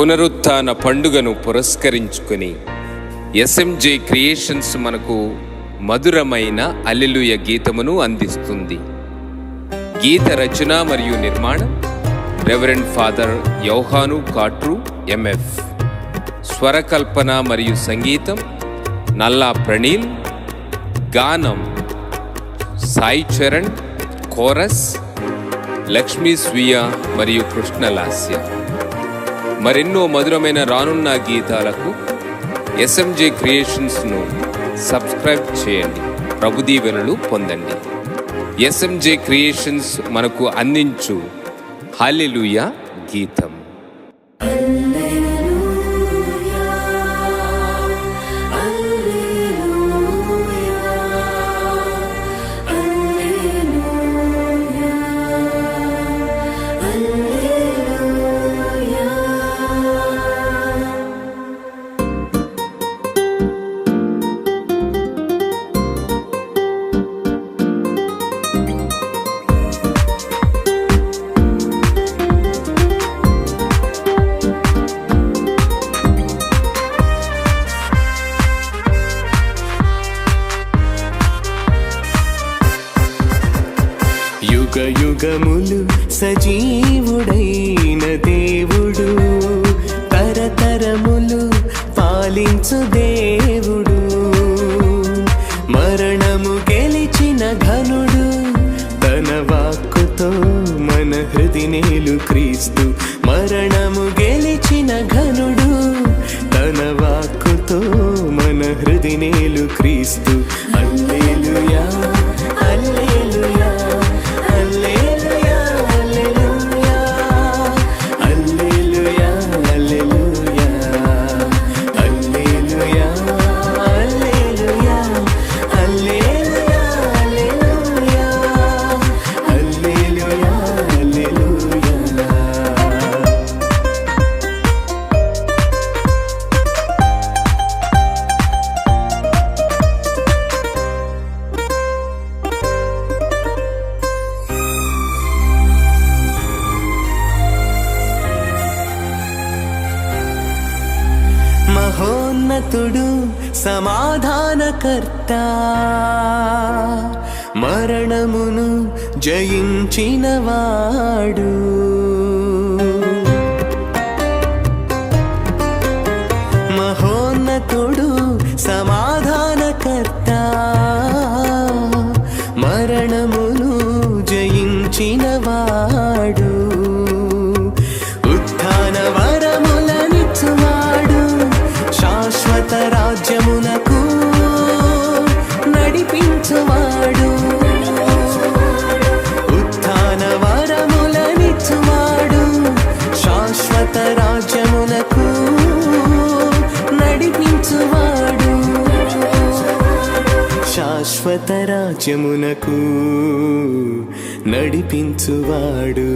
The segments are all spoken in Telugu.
పునరుత్థాన పండుగను పురస్కరించుకొని ఎస్ఎంజే క్రియేషన్స్ మనకు మధురమైన అల్లెలుయ గీతమును అందిస్తుంది. గీత రచన మరియు నిర్మాణం reverend father Yohanu Katru MF స్వరకల్పన మరియు సంగీతం నల్లా ప్రణీల్. గానం సాయి చరణ్ కోరస్ లక్ష్మీ స్వీయ మరియు కృష్ణలాస్య మరెన్నో మధురమైన రానున్న గీతాలకు ఎస్ఎంజే క్రియేషన్స్ను సబ్స్క్రైబ్ చేయండి. ప్రభుదీవెనలు పొందండి. ఎస్ఎంజే క్రియేషన్స్ మనకు అందించు హాలెలుయా గీతం. యుగ యుగములు సజీవుడైన దేవుడు తరతరములు పాలించు దేవుడు. మరణము గెలిచిన ఘనుడు తన వాక్కుతో మన హృదినేలు క్రీస్తు. మరణము గెలిచిన ఘనుడు తన వాక్కుతో మన హృదినేలు క్రీస్తు. భక్తుడు సమాధానకర్త. మరణమును జయించినవాడు. శాశ్వత రాజ్యమునకు నడిపించువాడు.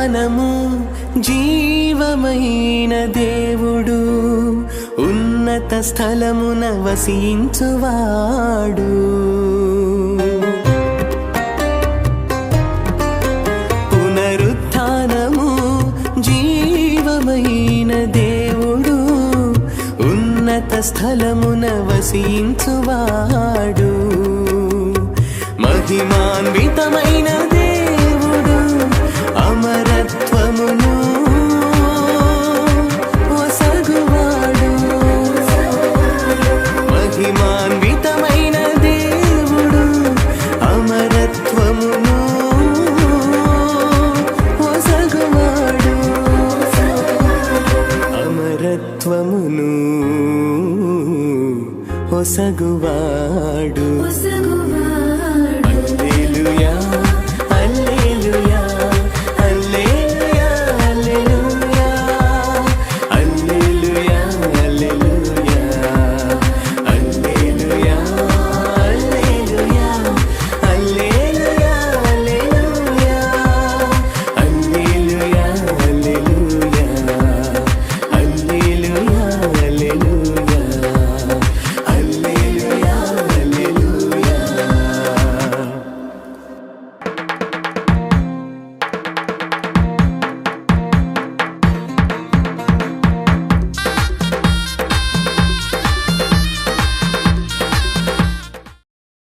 జ్ఞానము జీవమైన దేవుడు. ఉన్నత స్థలమున వసించువాడు. పునరుత్థానము జీవమైన దేవుడు. ఉన్నత స్థలమున వసించువాడు. మహిమాన్వితమైన పొసగువాడు పొసగువాడు